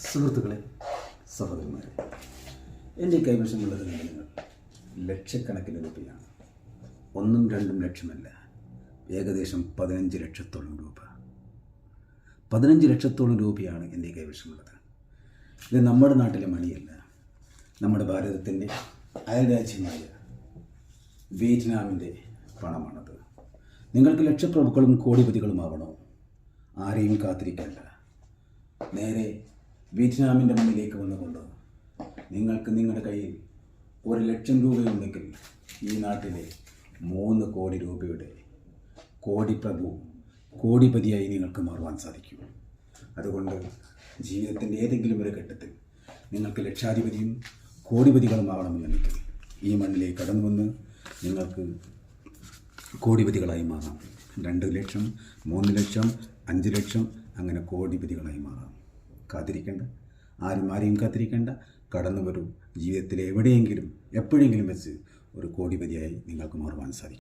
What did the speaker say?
സുഹൃത്തുക്കളെ സഹോദരന്മാരെ എന്റെ കൈവശമുള്ളത് നിങ്ങൾ ലക്ഷക്കണക്കിന് രൂപയാണ്. ഒന്നും രണ്ടും ലക്ഷമല്ല ഏകദേശം പതിനഞ്ച് ലക്ഷത്തോളം രൂപ. പതിനഞ്ച് ലക്ഷത്തോളം രൂപയാണ് എന്റെ കൈവശമുള്ളത്. ഇത് നമ്മുടെ നാട്ടിലെ മണിയല്ല നമ്മുടെ ഭാരതത്തിന്റെ അയൽരാജ്യമായ വിയറ്റ്നാമിന്റെ പണമാണത്. നിങ്ങൾക്ക് ലക്ഷപ്രഭുക്കളും കോടിപതികളുമാവണോ? ആരെയും കാത്തിരിക്കണ്ട നേരെ വിയറ്റ്നാമിന്റെ മുന്നിലേക്ക് വന്നുകൊണ്ട് നിങ്ങൾക്ക് നിങ്ങളുടെ കയ്യിൽ ഒരു ലക്ഷം രൂപയുണ്ടെങ്കിൽ ഈ നാട്ടിലെ മൂന്ന് കോടി രൂപയുടെ കോടിപ്രഭു കോടിപതിയായി നിങ്ങൾക്ക് മാറുവാൻ സാധിക്കും. അതുകൊണ്ട് ജീവിതത്തിന്റെ ഏതെങ്കിലും ഒരു ഘട്ടത്തിൽ നിങ്ങൾക്ക് ലക്ഷാധിപതിയും കോടിപതികളും കോടിപതികളുമാവണമെന്നുണ്ടെങ്കിൽ ഈ മണ്ണിലേക്ക് കടന്നു വന്ന് നിങ്ങൾക്ക് കോടിപതികളായി മാറാം. രണ്ട് ലക്ഷം മൂന്ന് ലക്ഷം അഞ്ച് ലക്ഷം അങ്ങനെ കോടിപതികളായി മാറാം. കാത്തിരിക്കേണ്ട. ആരും ആരെയും കാത്തിരിക്കേണ്ട. കടന്നു വരൂ ജീവിതത്തിൽ എവിടെയെങ്കിലും എപ്പോഴെങ്കിലും വെച്ച് ഒരു കോടിപതിയായി നിങ്ങൾക്ക് മാറുവാൻ സാധിക്കും.